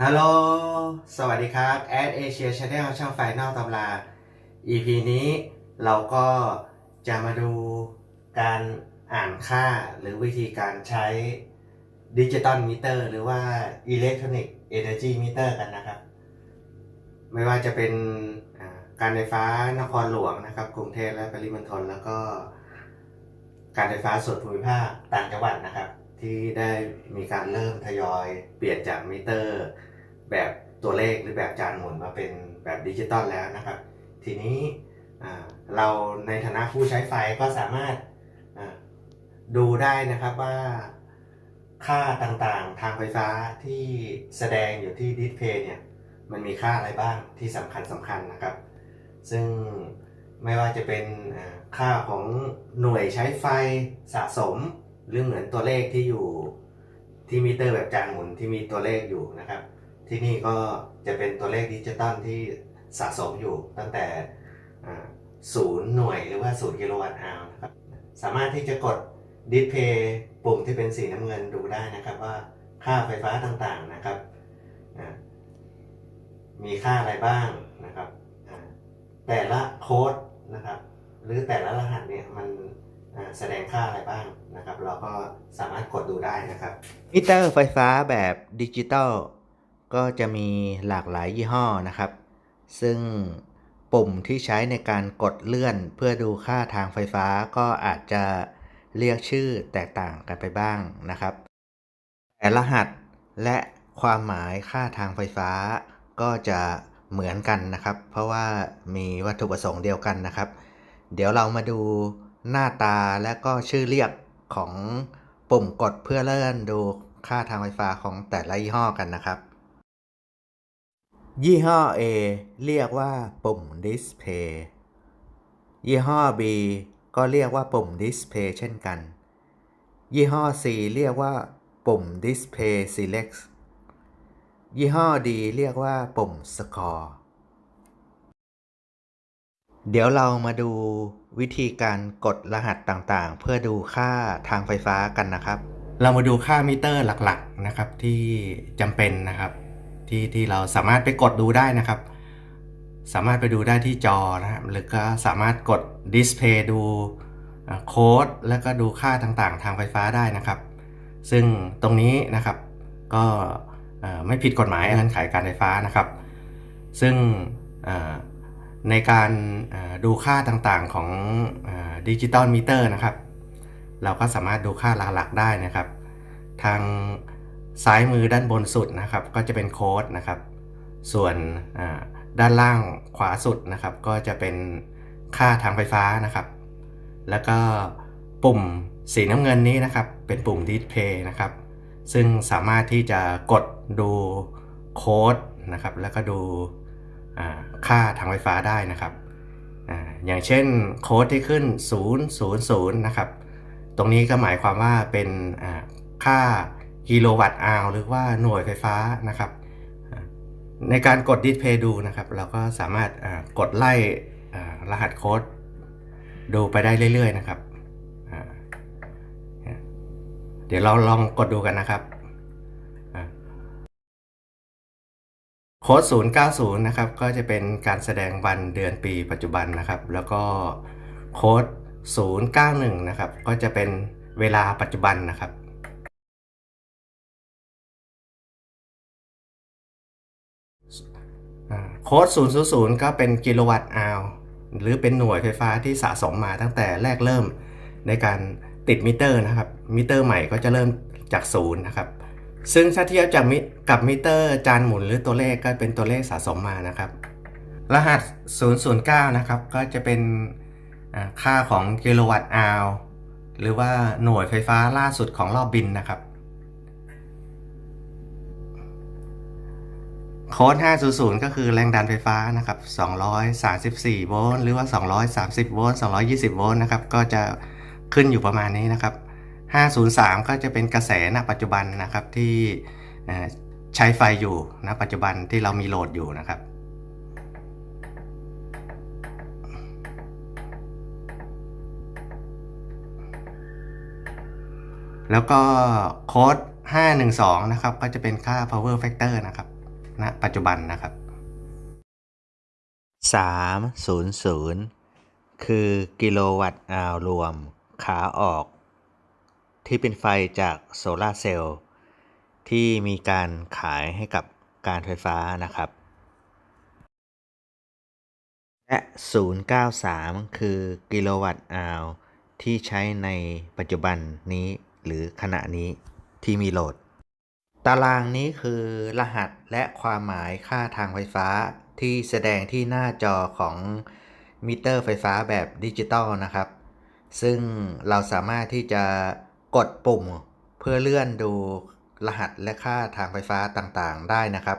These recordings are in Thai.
ฮัลโหล สวัสดีครับแอดเอเชียชาแนลช่องไฟนอกตำรา EP นี้เราก็จะมาดูการอ่านค่าหรือวิธีการใช้ดิจิตอลมิเตอร์หรือว่าอิเล็กทรอนิกส์เอเนจีมิเตอร์กันนะครับ ไม่ว่าจะเป็นการไฟฟ้านครหลวงนะครับ กรุงเทพและปริมณฑลแล้วก็การไฟฟ้าส่วนภูมิภาคต่างจังหวัดนะครับ ที่ได้มีการเริ่มทยอยเปลี่ยนจากมิเตอร์ แบบตัวเลขหรือแบบจานหมุนมาเป็นแบบดิจิตอลแล้วนะครับ ทีนี้เราในฐานะผู้ใช้ไฟก็สามารถดูได้นะครับว่าค่าต่างๆ ทางไฟฟ้าที่แสดงอยู่ที่ดิสเพย์เนี่ยมันมีค่าอะไรบ้างที่สำคัญสำคัญนะครับ ซึ่งไม่ว่าจะเป็นค่าของหน่วยใช้ไฟสะสม หรือเหมือนตัวเลขที่อยู่ที่มิเตอร์แบบจานหมุนที่มีตัวเลขอยู่นะครับ ที่นี่ก็จะเป็นตัวเลขดิจิตอลที่สะสมอยู่ตั้งแต่ศูนย์หน่วยหรือว่าศูนย์กิโลวัตต์อาวนะครับ สามารถที่จะกดดิสเพย์ปุ่มที่เป็นสีน้ำเงินดูได้นะครับว่าค่าไฟฟ้าต่างๆนะครับ มีค่าอะไรบ้างนะครับ แต่ละโค้ดนะครับ หรือแต่ละรหัสเนี่ยมัน แสดงค่าอะไรบ้างนะครับ เราก็สามารถกดดูได้นะครับมิเตอร์ไฟฟ้าแบบดิจิตอลก็จะมีหลากหลายยี่ห้อนะครับ ซึ่งปุ่มที่ใช้ในการกดเลื่อนเพื่อดูค่าทางไฟฟ้าก็อาจจะเรียกชื่อแตกต่างกันไปบ้างนะครับ แต่รหัสและความหมายค่าทางไฟฟ้าก็จะเหมือนกันนะครับ เพราะว่ามีวัตถุประสงค์เดียวกันนะครับ เดี๋ยวเรามาดู หน้าตาและก็ชื่อเรียกของปุ่มกดเพื่อเลื่อนดูค่าทางไฟฟ้าของแต่ละยี่ห้อกันนะครับ ยี่ห้อ A เรียกว่าปุ่ม Display ยี่ห้อ B ก็เรียกว่าปุ่ม Display เช่นกัน ยี่ห้อ C เรียกว่าปุ่ม Display Select ยี่ห้อ D เรียกว่าปุ่ม Score เดี๋ยวเรามาดูวิธีการกดรหัสต่างๆ เพื่อดูค่าทางไฟฟ้ากันนะครับ เรามาดูค่ามิเตอร์หลักๆนะครับที่จำเป็นนะครับที่ที่เราสามารถไปกดดูได้นะครับ สามารถไปดูได้ที่จอนะครับหรือก็สามารถกดดิสเพย์ดูโค้ดแล้วก็ดูค่าต่างๆ ทางไฟฟ้าได้นะครับ ซึ่งตรงนี้นะครับก็ไม่ผิดกฎหมายการขายการไฟฟ้านะครับ ซึ่ง ในการดูค่าต่างๆของดิจิตอลมิเตอร์นะครับ เราก็สามารถดูค่าหลักๆได้นะครับ ทางซ้ายมือด้านบนสุดนะครับ ก็จะเป็นโค้ดนะครับ ส่วนด้านล่างขวาสุดนะครับ ก็จะเป็นค่าทางไฟฟ้านะครับ แล้วก็ปุ่มสีน้ำเงินนี้นะครับ เป็นปุ่ม Display นะครับ ซึ่งสามารถที่จะกดดูโค้ดนะครับ แล้วก็ดู ค่าทางไฟฟ้าได้นะครับออย่างเช่นโค้ดที่ขึ้น 000 นะครับ ตรงนี้ก็หมายความว่าเป็นค่ากิโลวัตต์อาวหรือว่าหน่วยไฟฟ้านะครับ ในการกดดิสเพย์ดูนะครับ เราก็สามารถกดไล่รหัสโค้ดดูไปได้เรื่อยๆนะครับ เดี๋ยวเราลองกดดูกันนะครับ โค้ด090 นะครับ ก็จะเป็นการแสดงวันเดือนปีปัจจุบันนะครับ แล้วก็โค้ด091 นะครับ ก็จะเป็นเวลาปัจจุบันนะครับโค้ด000 ก็เป็นกิโลวัตต์อาวหรือเป็นหน่วยไฟฟ้าที่สะสมมาตั้งแต่แรกเริ่มในการติดมิเตอร์นะครับ มิเตอร์ใหม่ก็จะเริ่มจากศูนย์นะครับ ซึ่งถ้าเทียบจากมิกับมิเตอร์จานหมุนหรือตัวเลขก็เป็นตัวเลขสะสมมานะครับ รหัส 009 นะครับ ก็จะเป็นค่าของกิโลวัตต์อาวหรือว่าหน่วยไฟฟ้าล่าสุดของรอบบินนะครับ โค้ด500 ก็คือแรงดันไฟฟ้านะครับ 234 โวลต์หรือว่า 230 โวลต์ 220 โวลต์นะครับ ก็จะขึ้นอยู่ประมาณนี้นะครับ 503 ก็จะเป็นกระแสณปัจจุบันนะครับที่ใช้ไฟอยู่ณปัจจุบันที่เรามีโหลดอยู่นะครับ แล้วก็โค้ด 512 นะครับ ก็จะเป็นค่า power factor นะครับณปัจจุบันนะครับ 300 คือกิโลวัตต์อาวรวม ขาออก ที่เป็นไฟจากโซลาเซลล์ที่มีการขายให้กับการไฟฟ้านะครับ และ 093 คือกิโลวัตต์อาวที่ใช้ในปัจจุบันนี้หรือขณะนี้ที่มีโหลด ตารางนี้คือรหัสและความหมายค่าทางไฟฟ้าที่แสดงที่หน้าจอของมิเตอร์ไฟฟ้าแบบดิจิตอลนะครับ ซึ่งเราสามารถที่จะ กดปุ่มเพื่อเลื่อนดูรหัสและค่าทางไฟฟ้าต่างๆ ได้นะครับ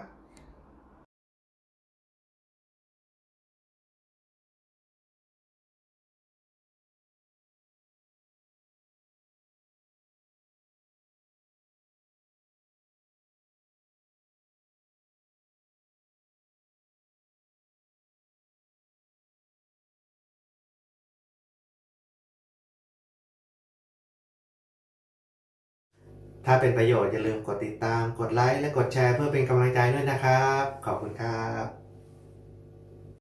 ถ้าเป็นประโยชน์อย่าลืมกดติดตาม กดไลค์ และกดแชร์เพื่อเป็นกำลังใจด้วยนะครับ ขอบคุณครับ